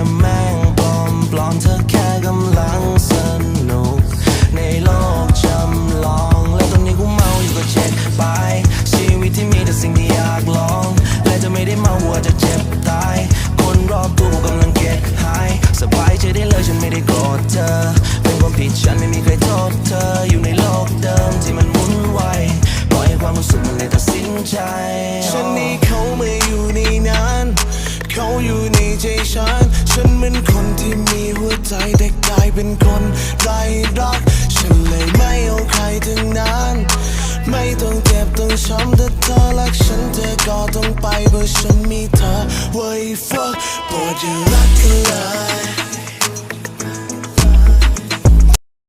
แต่ม่งปลอมปลอมเธอแค่กำลังสนุก ในโลกจำลอง แล้ตอนนี้กูเมาอยู่ก็เช็คไป ชีวิตที่มีแต่สิ่งที่อยากลอง และจะไม่ได้มาหัวจะเจ็บตาย คนรอบตัวกูกำลังเก็ตหายสบายใจได้เลยฉันไม่ได้โกรธเธอ เป็นความผิดฉันไม่มีใครโทษเธออยู่ในโลกเดิมที่มันวุ่นวายปล่อยให้ความรู้สึกมันเลยตัดสินใจ ฉันนี่เขาไม่อยู่ในนั้น เขาอยู่ในใจฉัน เป็นคนไร้รัก ฉันเลยไม่เอาใครถึงนั้น ไม่ต้องเจ็บต้องช้ำถ้าเธอรักฉันเธอก็ต้องไปเพราะฉันมีเธอไว้ fuck ปรดจะรักกันเลย